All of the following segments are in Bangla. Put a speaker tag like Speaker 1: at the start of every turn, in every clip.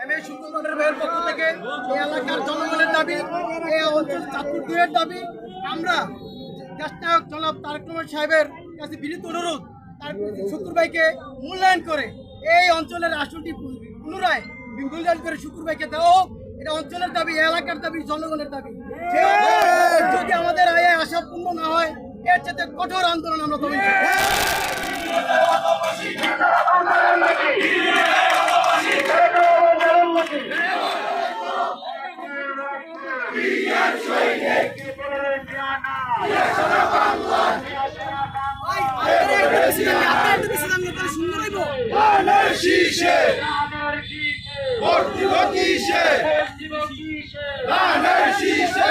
Speaker 1: এম এ শুক্রবারের পক্ষ থেকে এই এলাকার জনগণের দাবি এই অঞ্চল চাঁদপুর দুয়ের দাবি। আমরা দেশনায়ক জনাব তারেক রহমান সাহেবের কাছে বিনীত অনুরোধ তার শুক্র ভাইকে মূল্যায়ন করে এই অঞ্চলের আসনটি পুনরায় মূল্যায়ন করে শুক্র ভাইকে দেওয়া হোক। এটা অঞ্চলের দাবি এলাকার দাবি জনগণের দাবি। যদি আমাদের আয় আশা পূর্ণ না হয় এর চেয়ে কঠোর আন্দোলন আমরা তবে
Speaker 2: শীষে ভোট দিব কিসে ধানের শীষে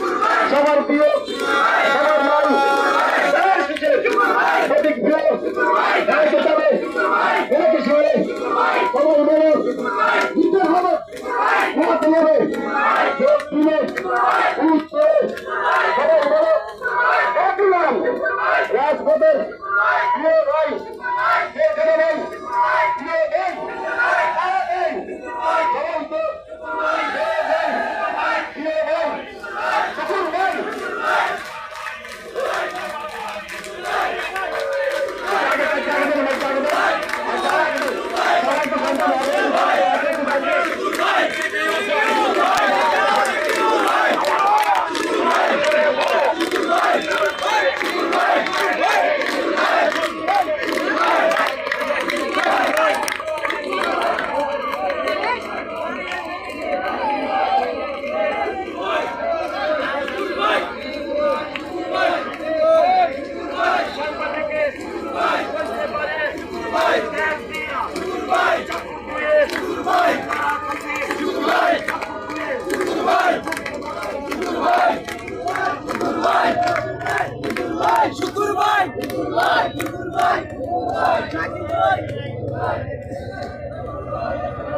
Speaker 3: Thank you.